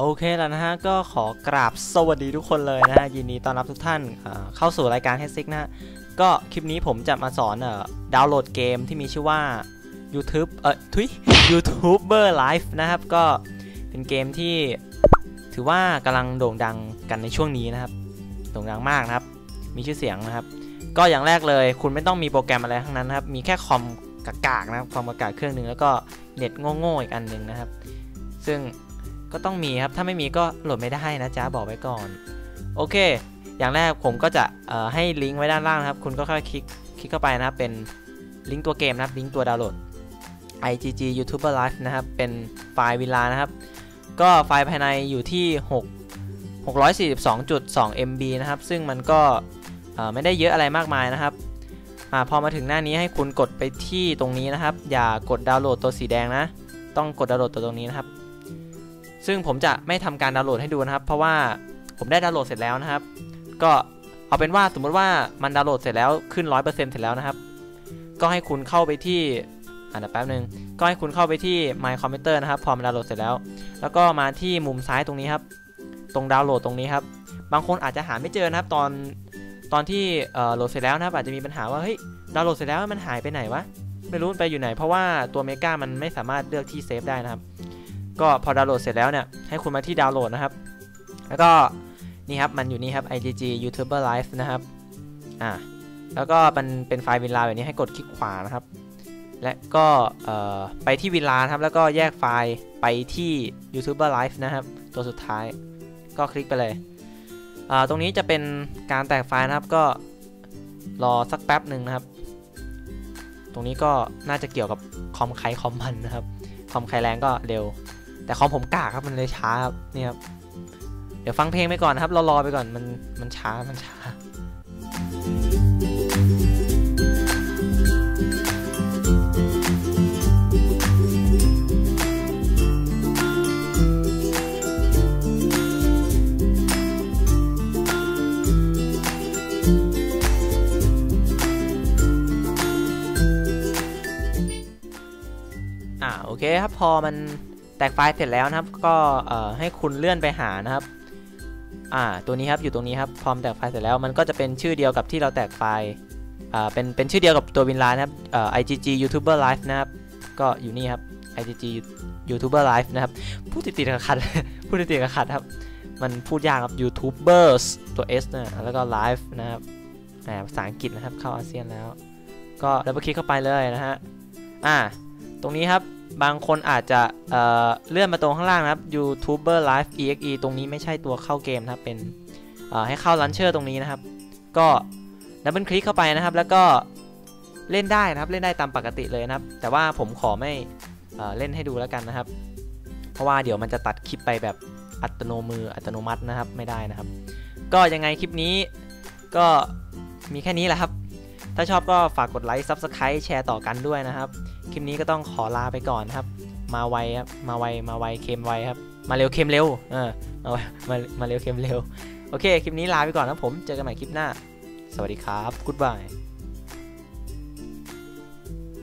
โอเคแล้วนะฮะ ก็ขอกราบสวัสดีทุกคนเลยนะฮะ ยินดีต้อนรับทุกท่านอ่าเข้าสู่รายการ h e a d s i c นะฮะ ก็คลิปนี้ผมจะมาสอนเออดาวน์โหลดเกมที่มีชื่อว่า YouTube เอ่อทุย YouTuber Live นะครับ ก็เป็นเกมที่ถือว่ากำลังโด่งดังกันในช่วงนี้นะครับ โด่งดังมากนะครับ มีชื่อเสียงนะครับ ก็อย่างแรกเลย คุณไม่ต้องมีโปรแกรมอะไรทั้งนั้นนะครับ มีแค่คอมกากๆนะครับคอมกากๆเครื่องหนึ่งแล้วก็เน็ตโง่ๆอีกอันหนึ่งนะครับ ซึ่งก็ต้องมีครับ ถ้าไม่มีก็โหลดไม่ได้นะจ๊ะบอกไว้ก่อน โอเค อย่างแรกผมก็จะให้ลิงก์ไว้ด้านล่างนะครับ คุณก็ค่อยคลิกคลิกเข้าไปนะครับ เป็นลิงก์ตัวเกมนะครับ ลิงก์ตัวดาวน์โหลด IGG YouTuber Live นะครับ เป็นไฟล์วิลานะครับ ก็ไฟล์ภายในอยู่ที่ 6 642.2 MB นะครับ ซึ่งมันก็ไม่ได้เยอะอะไรมากมายนะครับอพอมาถึงหน้านี้ให้คุณกดไปที่ตรงนี้นะครับ อย่ากดดาวน์โหลดตัวสีแดงนะ ต้องกดดาวน์โหลดตัวตรงนี้นะครับ ซึ่งผมจะไม่ทำการดาวน์โหลดให้ดูนะครับ เพราะว่าผมได้ดาวน์โหลดเสร็จแล้วนะครับ ก็เอาเป็นว่าสมมติว่ามันดาวน์โหลดเสร็จแล้วขึ้น 100%เสร็จแล้วนะครับ ก็ให้คุณเข้าไปที่ อ่าเดี๋ยวแป๊บนึงก็ให้คุณเข้าไปที่ My Computer นะครับ พอมันดาวน์โหลดเสร็จแล้ว แล้วก็มาที่มุมซ้ายตรงนี้ครับ ตรงดาวน์โหลดตรงนี้ครับ บางคนอาจจะหาไม่เจอนะครับ ตอนตอนที่เอ่อโหลดเสร็จแล้วนะครับ อาจจะมีปัญหาว่าเฮ้ยดาวน์โหลดเสร็จแล้วมันหายไปไหนวะไม่รู้ไปอยู่ไหน เพราะว่าตัวเมกามันไม่สามารถเลือกที่เซฟได้นะครับ ก็พอดาวน์โหลดเสร็จแล้วเนี่ยให้คุณมาที่ดาวน์โหลดนะครับ แล้วก็นี่ครับมันอยู่นี่ครับ IGG YouTuber Live นะครับอ่าแล้วก็มันเป็นไฟล์วินลาแบบนี้ให้กดคลิกขวานะครับ และก็ไปที่วินลาครับ แล้วก็แยกไฟล์ไปที่ YouTuber Live นะครับ ตัวสุดท้ายก็คลิกไปเลย ตรงนี้จะเป็นการแตกไฟล์นะครับก็รอสักแป๊บหนึ่งนะครับ ตรงนี้ก็น่าจะเกี่ยวกับคอมใครคอมมันนะครับ คอมใครแรงก็เร็ว แต่คอมผมกากครับมันเลยช้าครับนี่ครับ เดี๋ยวฟังเพลงไปก่อนนะครับรารอไปก่อนมันมันช้ามันช้า โอเคครับพอมันแตกไฟล์เสร็จแล้วนะครับ ก็ให้คุณเลื่อนไปหานะครับ อ่าตัวนี้ครับอยู่ตรงนี้ครับพอมแตกไฟล์เสร็จแล้วมันก็จะเป็นชื่อเดียวกับที่เราแตกไฟล์อ่าเป็นเป็นชื่อเดียวกับตัววินไลน์นะครับอ่อ IGG YouTuber Live นะครับก็อยู่นี่ครับ IGG YouTuber Live นะครับพูดติดๆขัดพูดติดๆขัดครับมันพูดยากครับ YouTubers ตัว S นะแล้วก็ Live นะครับภาษาอังกฤษนะครับเข้าอาเซียนแล้ว ก็ดับเบิลคลิกเข้าไปเลยนะฮะอ่าตรงนี้ครับ บางคนอาจจะเเลื่อนมาตรงข้างล่างนะครับ YouTuber Live EXE ตรงนี้ไม่ใช่ตัวเข้าเกมนะครับ เป็นให้เข้าลันเชอร์ตรงนี้นะครับ ก็ดับเบิลคลิกเข้าไปนะครับ แล้วก็เล่นได้นะครับ เล่นได้ตามปกติเลยนะครับ แต่ว่าผมขอไม่เเล่นให้ดูแล้วกันนะครับ เพราะว่าเดี๋ยวมันจะตัดคลิปไปแบบอัตโนมืออัตโนมัตินะครับ ไม่ได้นะครับ ก็ยังไงคลิปนี้ก็มีแค่นี้แหละครับ ถ้าชอบก็ฝากกดไลค์ Subscribe แชร์ต่อกันด้วยนะครับ คลิปนี้ก็ต้องขอลาไปก่อนครับ มาไวครับ มาไว มาไวเค็มไวครับ มาเร็วเค็มเร็ว เออ มาไวมามาเร็วเค็มเร็ว โอเค คลิปนี้ลาไปก่อนนะผม เจอกันใหม่คลิปหน้า สวัสดีครับ Goodbye